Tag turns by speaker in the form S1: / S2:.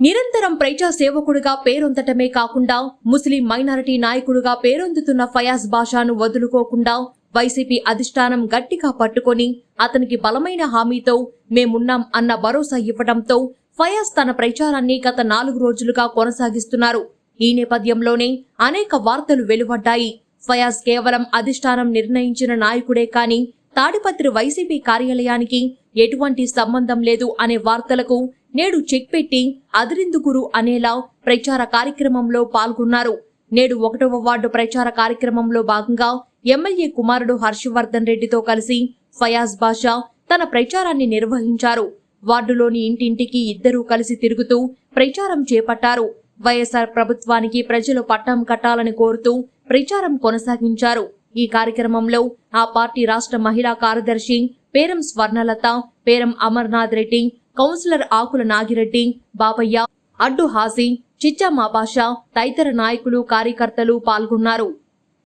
S1: నిరంతరం ప్రజా సేవకుడుగా పేరొందటమే కాకుండా ముస్లిం మైనారిటీ నాయకుడిగా పేరొందుతున్న ఫయాజ్ బాషాను వదులుకోకుండా వైసీపీ అధిష్టానం గట్టిగా పట్టుకొని అతనికి బలమైన హామీతో మేమున్నాం అన్న భరోసా ఇవ్వడంతో ఫయాజ్ తన ప్రచారాన్ని గత నాలుగు రోజులుగా కొనసాగిస్తున్నారు. ఈ నేపథ్యంలోనే అనేక వార్తలు వెలువడ్డాయి. ఫయాజ్ కేవలం అధిష్టానం నిర్ణయించిన నాయకుడే కాని తాడిపత్రి వైసీపీ కార్యాలయానికి ఎటువంటి సంబంధం లేదు అనే వార్తలకు నేడు చెక్ పెట్టి అదిరిందుకురు అనేలా ప్రచార కార్యక్రమంలో పాల్గొన్నారు. నేడు ఒకటవ వార్డు ప్రచార కార్యక్రమంలో భాగంగా ఎమ్మెల్యే కుమారుడు హర్షవర్ధన్ రెడ్డితో కలిసి ఫయాజ్ బాషా తన ప్రచారాన్ని నిర్వహించారు. వార్డులోని ఇంటింటికి ఇద్దరూ కలిసి తిరుగుతూ ప్రచారం చేపట్టారు. వైఎస్ఆర్ ప్రభుత్వానికి ప్రజలు పట్టం కట్టాలని కోరుతూ ప్రచారం కొనసాగించారు. ఈ కార్యక్రమంలో ఆ పార్టీ రాష్ట్ర మహిళా కార్యదర్శి పేరం స్వర్ణలత పేరం అమర్నాథ్ రెడ్డి కౌన్సిలర్ ఆకుల నాగిరెడ్డి బాబయ్య అడ్డు హాసి చిచ్చా మాపాషా తదితర నాయకులు కార్యకర్తలు పాల్గొన్నారు.